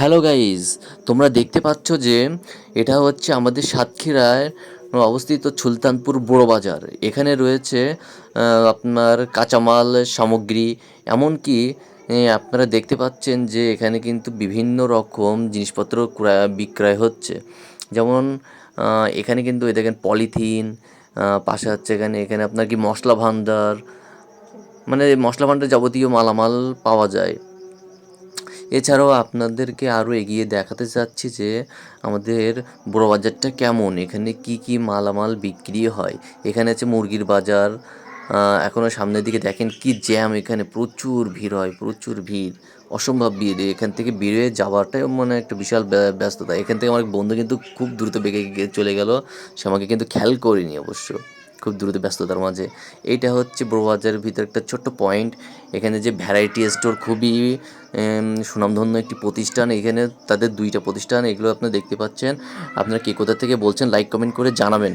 Hello guys তোমরা দেখতে পাচ্ছ যে এটা হচ্ছে আমাদের সাতক্ষীরায় অবস্থিত সুলতানপুর বড় বাজার। এখানে রয়েছে আপনার কাঁচামাল সামগ্রী। এমনকি আপনারা দেখতে পাচ্ছেন যে এখানে কিন্তু বিভিন্ন রকম জিনিসপত্র ক্রয়, বিক্রয় হচ্ছে। যেমন এখানে কিন্তু দেখেন পলিথিন পাশে হচ্ছে এখানে এখানে আপনার কি মশলা ভান্ডার মানে মশলা ভান্ডার যাবতীয় মালামাল পাওয়া যায়। এছাড়াও আপনাদেরকে আরও এগিয়ে দেখাতে চাচ্ছি যে আমাদের বড় বাজারটা কেমন? এখানে কি কি মালামাল বিক্রি হয়? এখানে আছে মুরগির বাজার। এখনও সামনের দিকে দেখেন কি জ্যাম এখানে। প্রচুর ভিড় হয়, প্রচুর ভিড়। অসম্ভব ভিড়। এখান থেকে বেরিয়ে যাওয়াটাই মানে একটা বিশাল ব্য- ব্যস্ততা। এখান থেকে আমার বন্ধু কিন্তু খুব দ্রুত বেগে চলে গেল। সে আমাকে কিন্তু খেয়াল করিনি অবশ্য। খুব দ্রুত ব্যস্ততার মাঝে। এইটা হচ্ছে বড়বাজারের ভিতরে একটা ছোট্ট পয়েন্ট এখানে যে ভ্যারাইটি স্টোর খুবই সুনামধন্য একটি প্রতিষ্ঠান। এখানে তাদের দুইটা প্রতিষ্ঠান, এগুলো আপনারা দেখতে পাচ্ছেন। আপনারা কে কোথা থেকে বলছেন লাইক কমেন্ট করে জানাবেন।